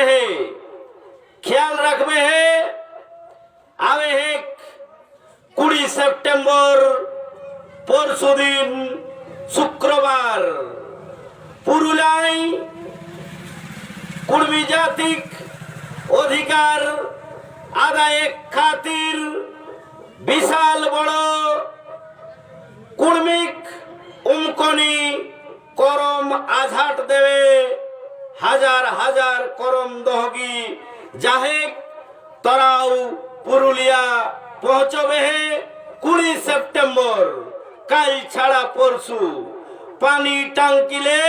রাখবে হে খেয়াল রাখবে হে আবে হে কুড়ি সেপ্টেম্বর পরশুদিন শুক্রবার পুরুলিয়ায় কুর্মী জাতিক অধিকার আদায় খাতির বিশাল বড় কুর্মিক উমকনি করম আঘাট দেবে হাজার হাজার করম দহগি জাহেক তরাও পুরুলিয়া পৌঁছবে হে কুড়ি সেপ্টেম্বর। কাল ছাড়া পরশু। পানি টাঙ্কিলে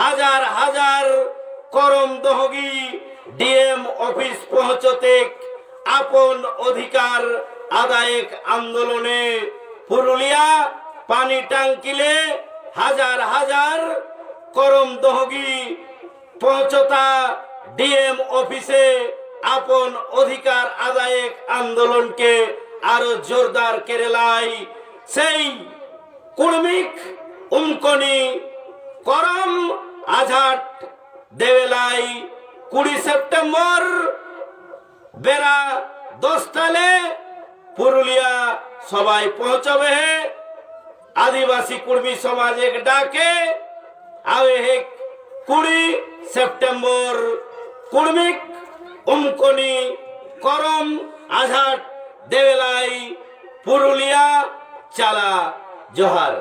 হাজার হাজার করম দহগি ডিএম অফিস পৌঁছতে আপন অধিকার আদায়ক আন্দোলনে পুরুলিয়া পানি টাঙ্কিলে হাজার হাজার করম দহগি পৌঁছতা ডিএম অফিসে আপন অধিকার আদায়ক আন্দোলনকে আরও জোরদার কেরালায় সেই কুর্মিক উমকনি করম আঝাট দেবেলাই কুড়ি সেপ্টেম্বর বেড়া দশটালে পুরুলিয়া সবাই পৌঁছবে হে। আদিবাসী কুর্মী সমাজ ডাকে আবে কুড়ি সেপ্টেম্বর কুর্মিক উমকনি করম আঝাট দেবেলাই পুরুলিয়া চালা জোহার।